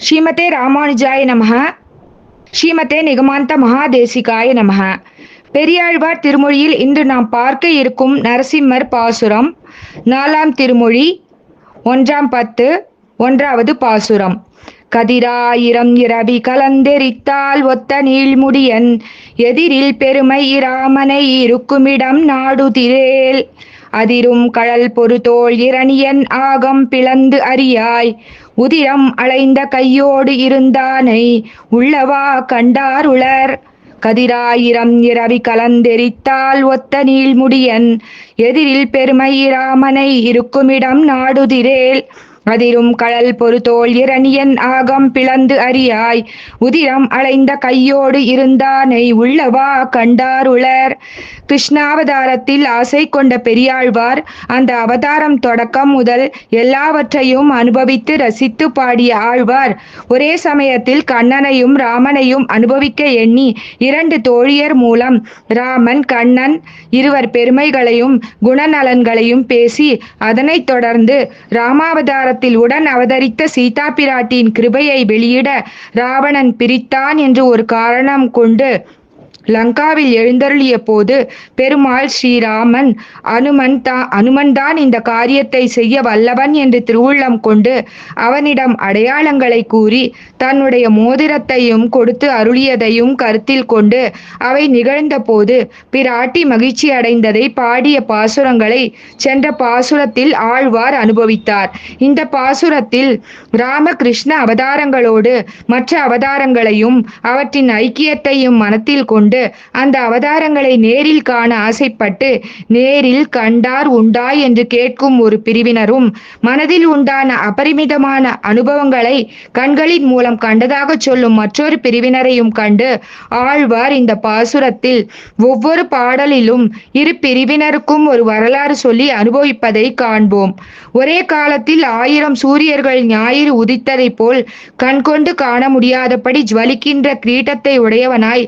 ஸ்ரீமதே ராமானுஜாய நமக ஸ்ரீமதே நிகமாந்த மகாதேசிகாய நமக பெரியாழ்வார் திருமொழியில் இன்று நாம் பார்க்க இருக்கும் நரசிம்மர் பாசுரம் நாலாம் திருமொழி ஒன்றாம் பத்து ஒன்றாவது பாசுரம். கதிராயிரம் இரவி கலந்தெரித்தால் ஒத்த நீள்முடியன் எதிரில் பெருமை இராமனை இருக்குமிடம் நாடுதிரேல் அதிரும் கழல் பொறுதோள் இரணியன் ஆகம் பிளந்து அறியாய் உதிரம் அலைந்த கையோடு இருந்தானை உள்ளவா கண்டாருளர் கதிராயிரம் இரவி கலந்தெரித்தால் ஒத்த நீள்முடியன். எதிரில் பெருமை இராமனை இருக்குமிடம் நாடுதிரேல். அதிரும் கடல் பொறுத்தோல் இரணியன் ஆகம் பிளந்து அறியாய். உதிரம் அலைந்த கையோடு இருந்தானை உள்ளவா கண்டாருளர் கிருஷ்ணாவதாரத்தில் ஆசை கொண்ட பெரியாழ்வார் அந்த அவதாரம் தொடக்கம் முதல் எல்லாவற்றையும் அனுபவித்து ரசித்து பாடிய ஆழ்வார். ஒரே சமயத்தில் கண்ணனையும் ராமனையும் அனுபவிக்க எண்ணி இரண்டு தோழியர் மூலம் ராமன் கண்ணன் இருவர் பெருமைகளையும் குணநலன்களையும் பேசி அதனைத் தொடர்ந்து ராமாவதார அவதாரத்தில் உடன் அவதரித்த சீதா பிராட்டியின் கிருபையை வெளியிட ராவணன் பிரித்தான் என்று ஒரு காரணம் கொண்டு லங்காவில் எழுந்தருளிய போது பெருமாள் ஸ்ரீராமன் அனுமன் தா அனுமன் தான் இந்த காரியத்தை செய்ய வல்லவன் என்று திருவுள்ளம் கொண்டு அவனிடம் அடையாளங்களை கூறி தன்னுடைய மோதிரத்தையும் கொடுத்து அருளியதையும் கருத்தில் கொண்டு அவை நிகழ்ந்த போது பிராட்டி மகிழ்ச்சி அடைந்ததை பாடிய பாசுரங்களை சென்ற பாசுரத்தில் ஆழ்வார் அனுபவித்தார். இந்த பாசுரத்தில் ராமகிருஷ்ண அவதாரங்களோடு மற்ற அவதாரங்களையும் அவற்றின் ஐக்கியத்தையும் மனத்தில் கொண்டு கொண்டு அந்த அவதாரங்களை நேரில் காண ஆசைப்பட்டு நேரில் கண்டார் உண்டா என்று கேட்கும் ஒரு பிரிவினரும் மனதில் உண்டான அபரிமிதமான அனுபவங்களை கண்களின் மூலம் கண்டதாக சொல்லும் மற்றொரு பிரிவினரையும் கண்டு ஆழ்வார் இந்த பாசுரத்தில் ஒவ்வொரு பாடலிலும் இரு பிரிவினருக்கும் ஒரு வரலாறு சொல்லி அனுபவிப்பதை காண்போம். ஒரே காலத்தில் ஆயிரம் சூரியர்கள் ஞாயிறு உதித்ததைப் போல் கண்கொண்டு காண முடியாதபடி ஜுவலிக்கின்ற கிரீட்டத்தை உடையவனாய்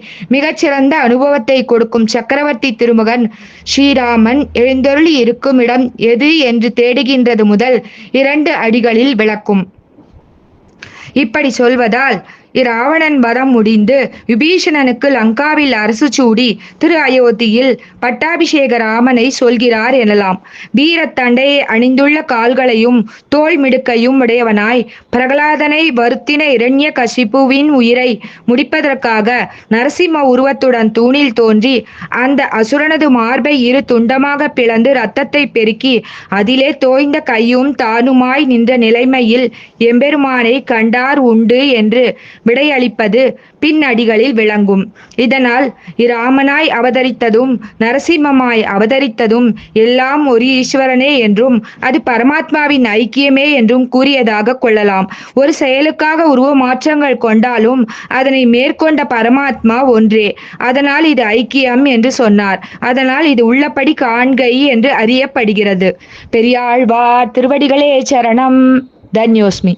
சிறந்த அனுபவத்தை கொடுக்கும் சக்கரவர்த்தி திருமகன் ஸ்ரீராமன் எழுந்தருளி இருக்கும் இடம் எது என்று தேடுகின்றது முதல் இரண்டு அடிகளில் விளக்கும். இப்படி சொல்வதால் இராவணன் வரம் முடிந்து விபீஷணனுக்கு லங்காவில் அரசு சூடி திரு அயோத்தியில் பட்டாபிஷேக ராமனை சொல்கிறார் எனலாம். வீரத்தண்டையை அணிந்துள்ள கால்களையும் தோல் மிடுக்கையும் உடையவனாய் பிரகலாதனை வருத்தின இரண்ய கசிப்புவின் உயிரை முடிப்பதற்காக நரசிம்ம உருவத்துடன் தூணில் தோன்றி அந்த அசுரனது மார்பை இரு துண்டமாக பிளந்து இரத்தத்தை பெருக்கி அதிலே தோய்ந்த கையும் தானுமாய் நின்ற நிலைமையில் எம்பெருமானை கண்டார் உண்டு என்று விடையளிப்பது பின்னடிகளில் விளங்கும். இதனால் இராமனாய் அவதரித்ததும் நரசிம்மமாய் அவதரித்ததும் எல்லாம் ஒரு ஈஸ்வரனே என்றும் அது பரமாத்மாவின் ஐக்கியமே என்றும் கூறியதாக கொள்ளலாம். ஒரு செயலுக்காக உருவ மாற்றங்கள் கொண்டாலும் அதனை மேற்கொண்ட பரமாத்மா ஒன்றே. அதனால் இது ஐக்கியம் என்று சொன்னார். அதனால் இது உள்ளபடி காண்கை என்று அறியப்படுகிறது. பெரியாழ்வார் திருவடிகளே சரணம். தன்யோஸ்மி